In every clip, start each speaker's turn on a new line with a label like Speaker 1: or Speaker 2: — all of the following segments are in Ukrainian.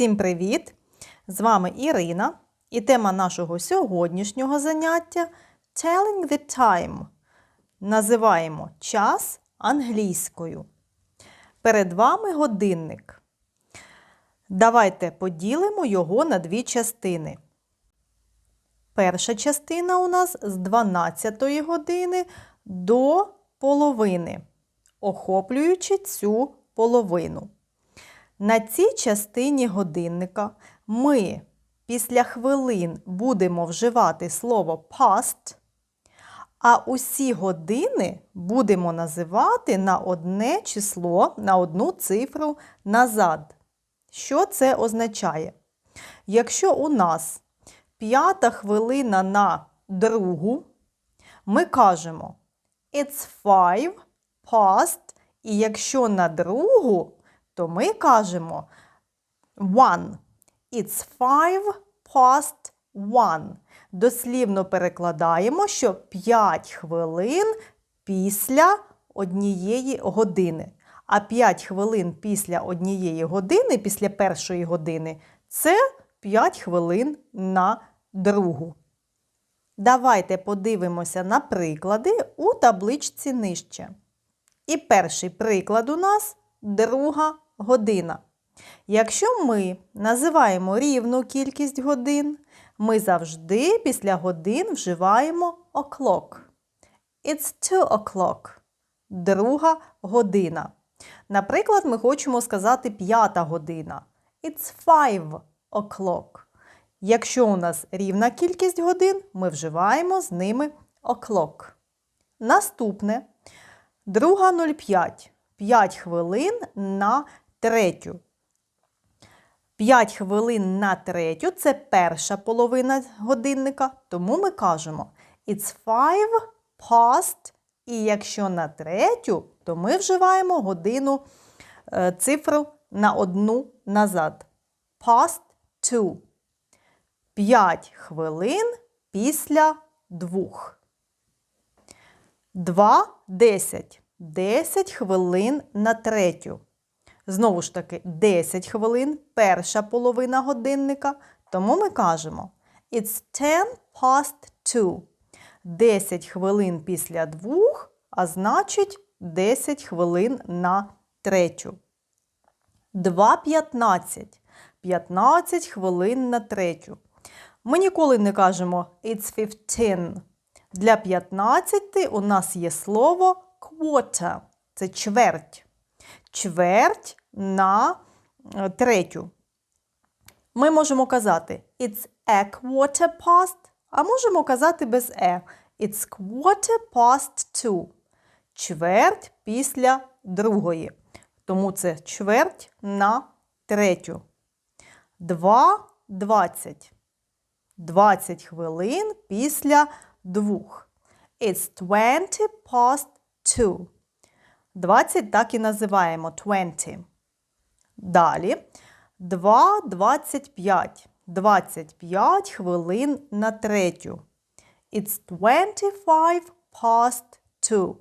Speaker 1: Всім привіт! З вами Ірина і тема нашого сьогоднішнього заняття Telling the time. Називаємо час англійською. Перед вами годинник. Давайте поділимо його на дві частини. Перша частина у нас з 12 години до половини, охоплюючи цю половину. На цій частині годинника ми після хвилин будемо вживати слово past, а усі години будемо називати на одне число, на одну цифру назад. Що це означає? Якщо у нас п'ята хвилина на другу, ми кажемо It's five past, і якщо на другу, то ми кажемо one. It's five past one. Дослівно перекладаємо, що 5 хвилин після однієї години. А 5 хвилин після однієї години, після першої години, це 5 хвилин на другу. Давайте подивимося на приклади у табличці нижче. І перший приклад у нас друга година. Якщо ми називаємо рівну кількість годин, ми завжди після годин вживаємо o'clock. It's two o'clock. Друга година. Наприклад, ми хочемо сказати п'ята година. It's five o'clock. Якщо у нас рівна кількість годин, ми вживаємо з ними o'clock. Наступне друга 05. 5 хвилин на третю. 5 хвилин на третю це перша половина годинника, тому ми кажемо It's five past. І якщо на третю, то ми вживаємо годину е, цифру на одну назад. Past two. 5 хвилин після двох. 2 10. 10 хвилин на третю. Знову ж таки, 10 хвилин перша половина годинника. Тому ми кажемо It's 10 past 2. 10 хвилин після двох, а значить 10 хвилин на третю. 2.15. 15 хвилин на третю. Ми ніколи не кажемо It's 15. Для 15 у нас є слово quarter. Це чверть. Чверть на е, третю. Ми можемо казати It's a quarter past, а можемо казати без е. It's quarter past two. Чверть після другої. Тому це чверть на третю. 2 20. 20 хвилин після двох. It's 20 past two. 20 так і називаємо 20. Далі 2 25. 25 хвилин на третю. It's 25 past two.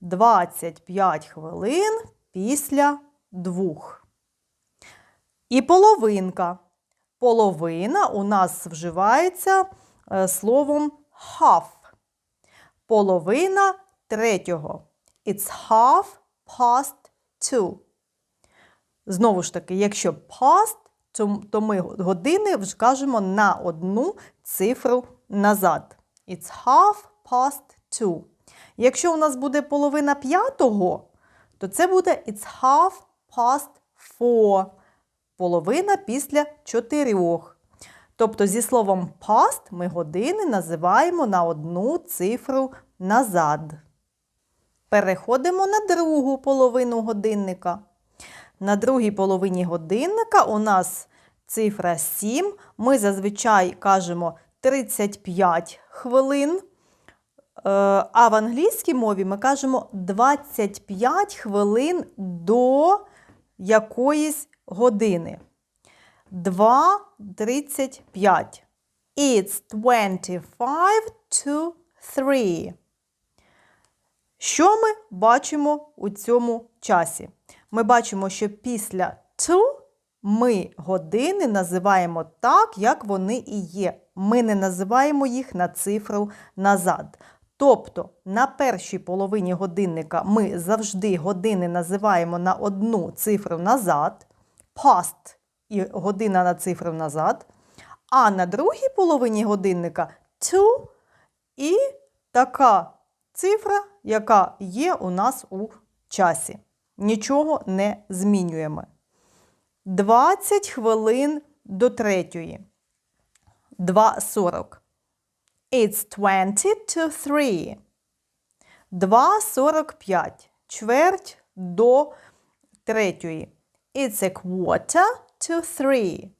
Speaker 1: 25 хвилин після двох. І половинка. Половина у нас вживається е, словом half. Половина третього. It's half past two. Знову ж таки, якщо past, то, ми години вже кажемо на одну цифру назад. It's half past two. Якщо у нас буде половина п'ятого, то це буде it's half past four. Половина після чотирьох. Тобто зі словом past ми години називаємо на одну цифру назад. Переходимо на другу половину годинника. На другій половині годинника у нас цифра 7. Ми зазвичай кажемо 35 хвилин. Е, а в англійській мові ми кажемо 25 хвилин до якоїсь години. 2.35. It's 25 to 3. Що ми бачимо у цьому часі? Ми бачимо, що після to Ми години називаємо так, як вони і є. Ми не називаємо їх на цифру назад. Тобто на першій половині годинника ми завжди години називаємо на одну цифру назад, past і година на цифру назад, а на другій половині годинника to і така цифра, яка є у нас у часі. Нічого не змінюємо. 20 хвилин до третьої. 2.40. It's 20 to 3. 2.45. Чверть до третьої. It's a quarter to 3.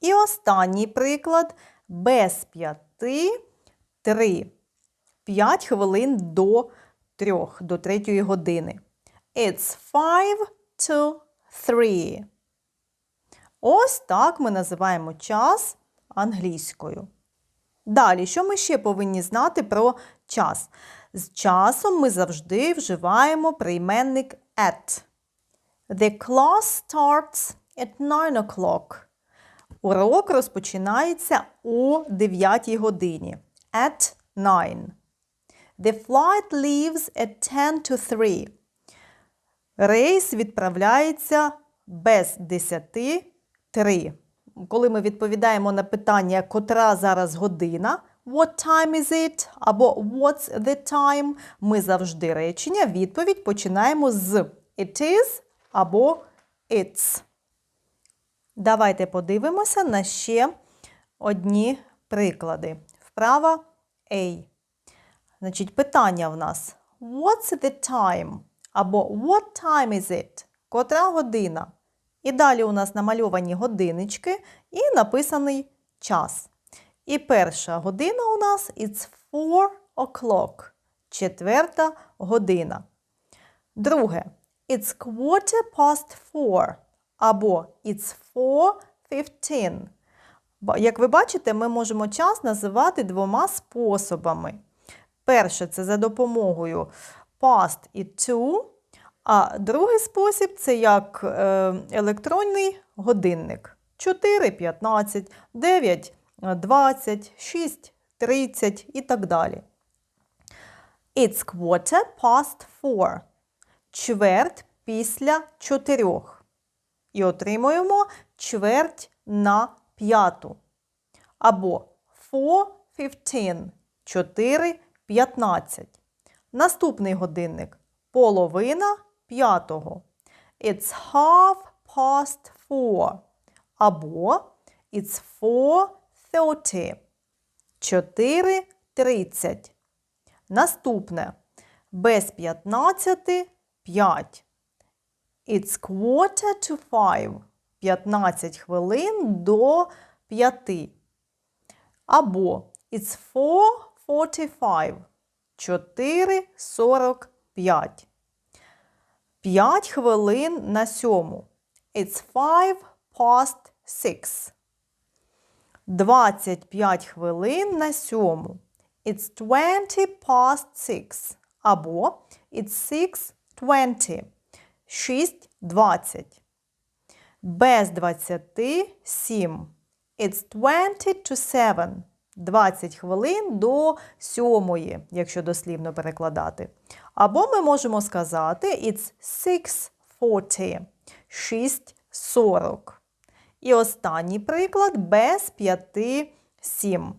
Speaker 1: І останній приклад без п'яти три. 5 хвилин до трьох, до третьої години. It's 5 to 3. Ось так ми називаємо час англійською. Далі, що ми ще повинні знати про час? З часом ми завжди вживаємо прийменник at. The class starts at 9 o'clock. Урок розпочинається о 9 годині. At 9. The flight leaves at 10 to 3. Рейс відправляється без 10 3. Коли ми відповідаємо на питання, котра зараз година, what time is it? або what's the time, ми завжди речення, відповідь починаємо з it is або it's. Давайте подивимося на ще одні приклади. Вправа A. Значить, питання в нас What's the time? Або What time is it? Котра година? І далі у нас намальовані годинички і написаний час. І перша година у нас it's 4 o'clock. Четверта година. Друге it's quarter past four. Або it's 4.15. Ба- Як ви бачите, ми можемо час називати двома способами. Перше це за допомогою past і to, а другий спосіб це як е, електронний годинник. 4.15, 9.20, 6.30 і так далі. It's quarter past four. Чверть після чотирьох. І отримуємо чверть на п'яту. Або 4.15. 4.15. Наступний годинник. Половина п'ятого. It's half past four. Або It's 4.30. 4.30. Наступне. Без 15 5. It's quarter to five. 15 хвилин до 5. Або It's 4.45. 4.45. 5 хвилин на сьому. It's 5 past 6. 25 хвилин на сьому. It's 20 past 6. Або It's 6.20. 6.20. Без 27. It's 20 to 7. 20 хвилин до сьомої, якщо дослівно перекладати. Або ми можемо сказати It's 6.40. 6.40. І останній приклад без 5 7.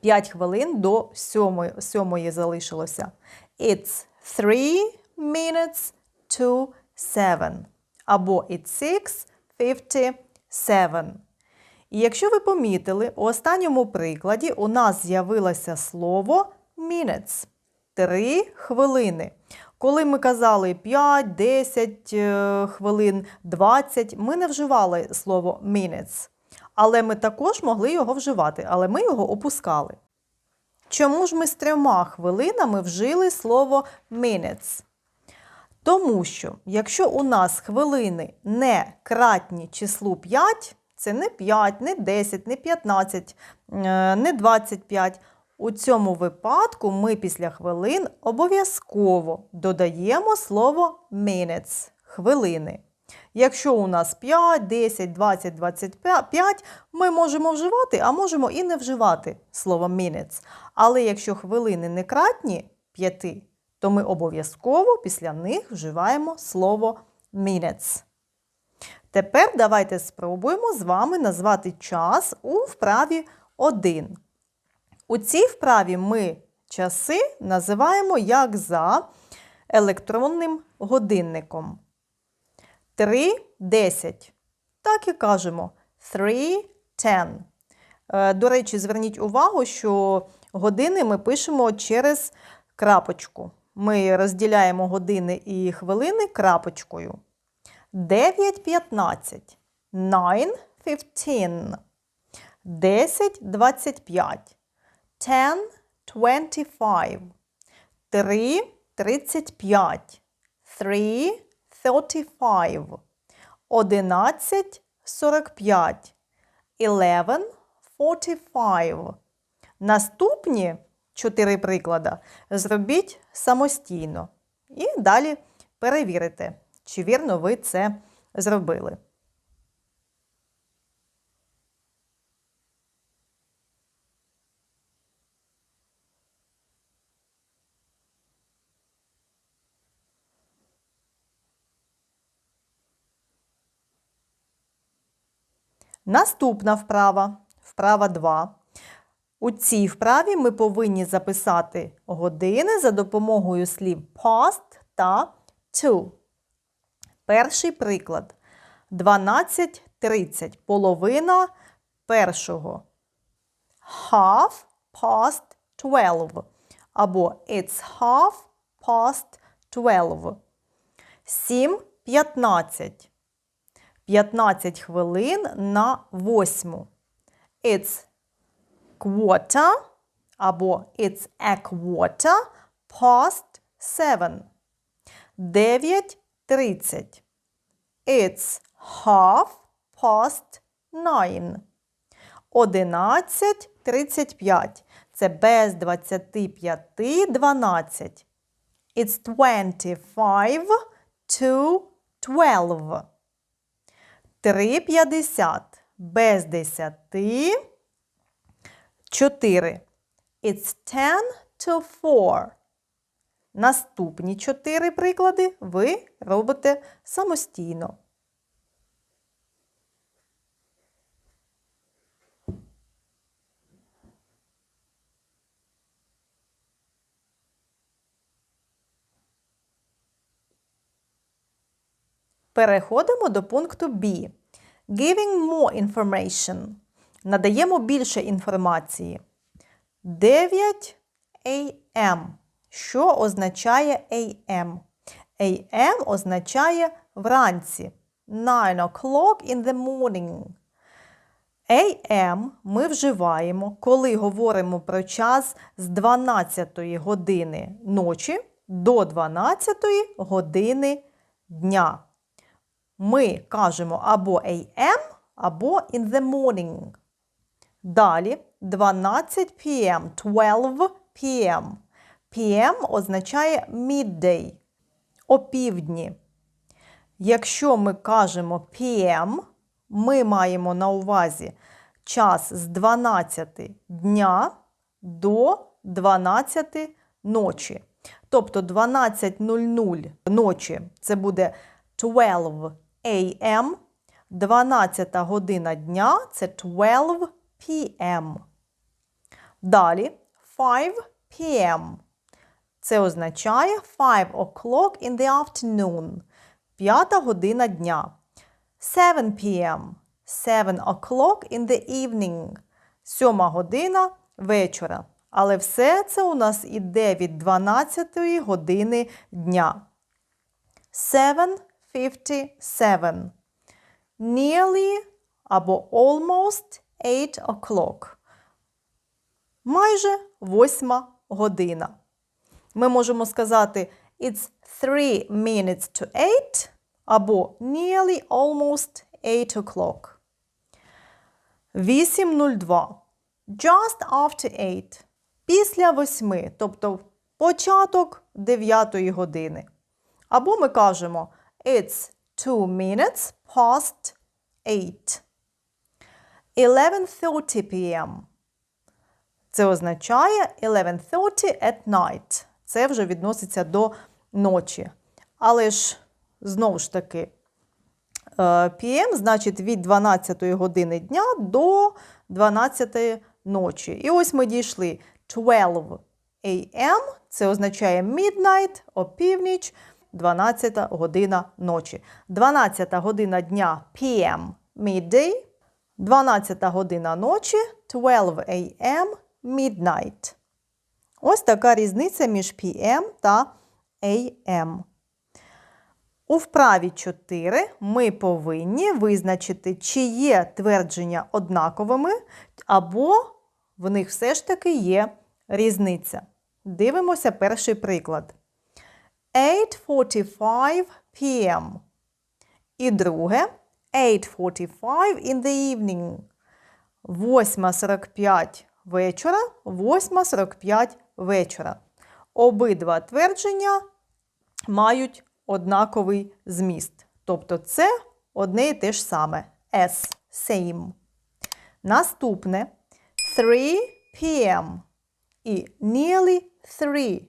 Speaker 1: 5 хвилин до сьомої, сьомої залишилося. It's 3 minutes to 7. Або It's 6.57. І якщо ви помітили, у останньому прикладі у нас з'явилося слово minutes. 3 хвилини. Коли ми казали 5, 10 е, хвилин, 20, ми не вживали слово minutes. Але ми також могли його вживати, але ми його опускали. Чому ж ми з трьома хвилинами вжили слово minutes? Тому що, якщо у нас хвилини не кратні числу 5, це не 5, не 10, не 15, е, не 25. У цьому випадку ми після хвилин обов'язково додаємо слово minutes хвилини. Якщо у нас 5, 10, 20, 25, ми можемо вживати, а можемо і не вживати слово minutes. Але якщо хвилини не кратні 5, то ми обов'язково після них вживаємо слово minutes. Тепер давайте спробуємо з вами назвати час у вправі 1. У цій вправі ми часи називаємо як за електронним годинником. 3 10. Так і кажемо 3 10. Е, До речі, зверніть увагу, що години ми пишемо через крапочку. Ми розділяємо години і хвилини крапочкою. 9 15. 9 15. 10 25. 10 25. 3 35. 3 35. 11 45. 11 45. Наступні чотири приклади зробіть самостійно. І далі перевірите, чи вірно ви це зробили. Наступна вправа, вправа 2. У цій вправі ми повинні записати години за допомогою слів past та to. Перший приклад 12.30. Половина першого. Half past 12. Або It's half past 12. 7.15. 15 хвилин на восьму. It's quarter або It's a quarter past 7. 9 30. It's half past nine. 11.35. Це без 25 12. It's 25 to 12. 3.50. Без 10. 4. It's 10 to 4. Наступні чотири приклади ви робите самостійно. Переходимо до пункту B. Giving more information. Надаємо більше інформації. 9 AM. Що означає AM? AM означає вранці. 9 o'clock in the morning. AM ми вживаємо, коли говоримо про час з 12 години ночі до 12 години дня. Ми кажемо або AM, або in the morning. Далі 12 p.m. 12 p.m. PM означає midday. Опівдні. Якщо ми кажемо PM, ми маємо на увазі час з 12 дня до 12 ночі. Тобто 12.00 ночі це буде 12 AM, 12 година дня це 12 PM. Далі 5 PM. Це означає 5 o'clock in the afternoon. П'ята година дня. 7 p.m. 7 o'clock in the evening. Сьома година вечора. Але все це у нас іде від 12 години дня. 7.57. Nearly або almost 8 o'clock. Майже восьма година. Ми можемо сказати It's 3 minutes to 8 або nearly almost 8 o'clock. 8.02. Just after 8. Після 8, тобто початок 9 години. Або ми кажемо It's two minutes past eight. 11.30 p.m. Це означає 11.30 at night. Це вже відноситься до ночі. Але ж, знову ж таки, е, PM значить від 12 години дня до 12 ночі. І ось ми дійшли 12 AM, це означає midnight, опівніч, 12 година ночі. 12 година дня PM midday, 12 година ночі 12 AM midnight. Ось така різниця між PM та AM. У вправі 4 ми повинні визначити, чи є твердження однаковими, або в них все ж таки є різниця. Дивимося перший приклад. 8.45 p.m. І друге 8.45 in the evening. 8.45 вечора, 8.45 вечора. Обидва твердження мають однаковий зміст. Тобто це одне і те ж саме. S. Same. Наступне 3 p.m. і nearly 3.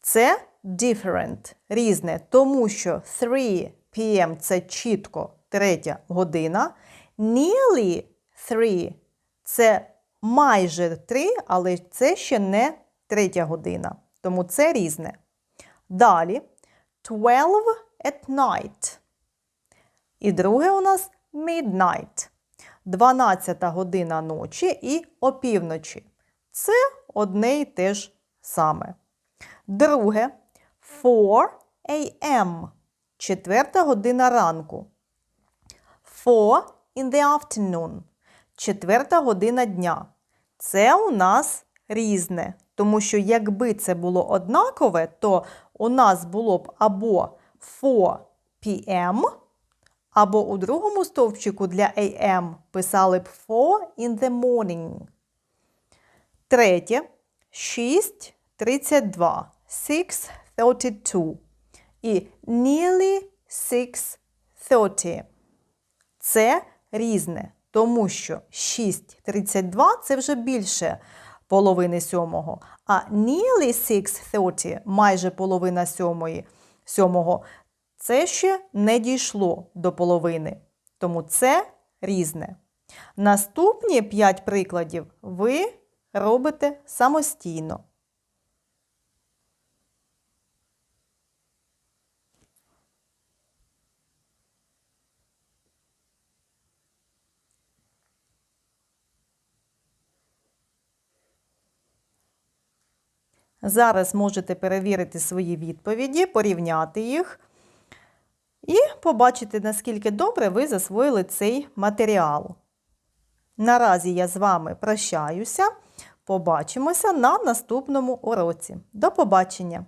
Speaker 1: Це different, різне, тому що 3 p.m. це чітко третя година. Nearly 3 це майже 3, але це ще не третя година. Тому це різне. Далі 12 at night. І друге у нас midnight. 12 година ночі і опівночі. Це одне і те ж саме. Друге 4 a.m. Четверта година ранку. 4 in the afternoon. Четверта година дня. Це у нас різне. Тому що якби це було однакове, то у нас було б або 4 p.m., або у другому стовпчику для AM писали б 4 in the morning. Третє 6.32. 6.32. І nearly 6.30. Це різне, тому що 6.32 це вже більше половини сьомого, а nearly 6.30, майже половина сьомої, сьомого, це ще не дійшло до половини. Тому це різне. Наступні 5 прикладів ви робите самостійно. Зараз можете перевірити свої відповіді, порівняти їх і побачити, наскільки добре ви засвоїли цей матеріал. Наразі я з вами прощаюся. Побачимося на наступному уроці. До побачення!